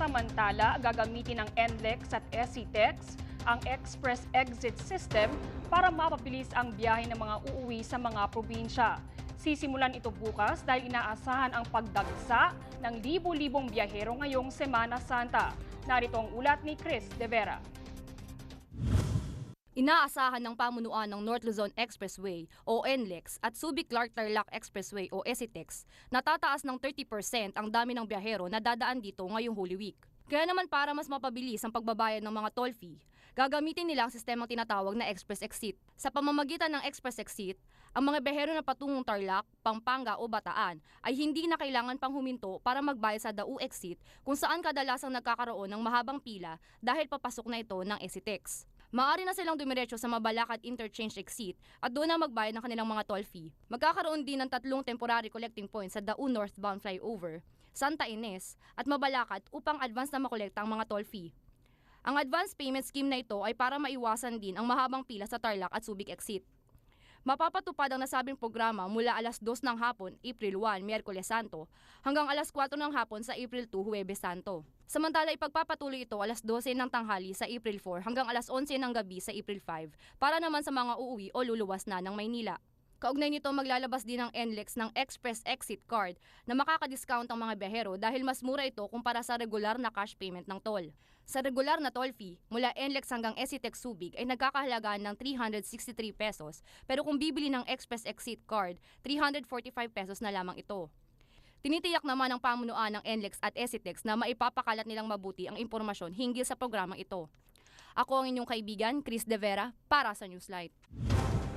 Samantala, gagamitin ng NLEX at SCTEX ang Express Exit System para mapabilis ang biyahe ng mga uuwi sa mga probinsya. Sisimulan ito bukas dahil inaasahan ang pagdagsa ng libu-libong biyahero ngayong Semana Santa. Narito ang ulat ni Chris De Vera. Inaasahan ng pamunuan ng North Luzon Expressway o NLEX at Subic Clark Tarlac Expressway o SCTEX na tataas ng 30% ang dami ng biyahero na dadaan dito ngayong Holy Week. Kaya naman para mas mapabilis ang pagbabayad ng mga toll fee, gagamitin nila ang sistemang tinatawag na Express Exit. Sa pamamagitan ng Express Exit, ang mga biyahero na patungong Tarlac, Pampanga o Bataan ay hindi na kailangan pang huminto para magbayad sa Dau Exit kung saan kadalasang nagkakaroon ng mahabang pila dahil papasok na ito ng SCTEX. Maaari na silang dumiretso sa Mabalacat Interchange Exit at doon na magbayad ng kanilang mga toll fee. Magkakaroon din ng tatlong temporary collecting points sa Dau Northbound Flyover, Santa Ines at Mabalacat upang advance na makolekta ang mga toll fee. Ang advance payment scheme na ito ay para maiwasan din ang mahabang pila sa Tarlac at Subic Exit. Mapapatupad ang nasabing programa mula alas 2 ng hapon, April 1, Miyerkules Santo, hanggang alas 4 ng hapon sa April 2, Huwebes Santo. Samantala, ipagpapatuloy ito alas 12 ng tanghali sa April 4 hanggang alas 11 ng gabi sa April 5 para naman sa mga uuwi o luluwas na ng Maynila. Kaugnay nito maglalabas din ng NLEX ng Express Exit Card na makaka-discount ang mga biyahero dahil mas mura ito kumpara sa regular na cash payment ng toll. Sa regular na toll fee, mula NLEX hanggang SCTEX Subic ay nagkakahalagaan ng 363 pesos pero kung bibili ng Express Exit Card, 345 pesos na lamang ito. Tinitiyak naman ng pamunuan ng NLEX at SCTEX na maipapakalat nilang mabuti ang impormasyon hinggil sa programang ito. Ako ang inyong kaibigan, Chris De Vera, para sa Newslight.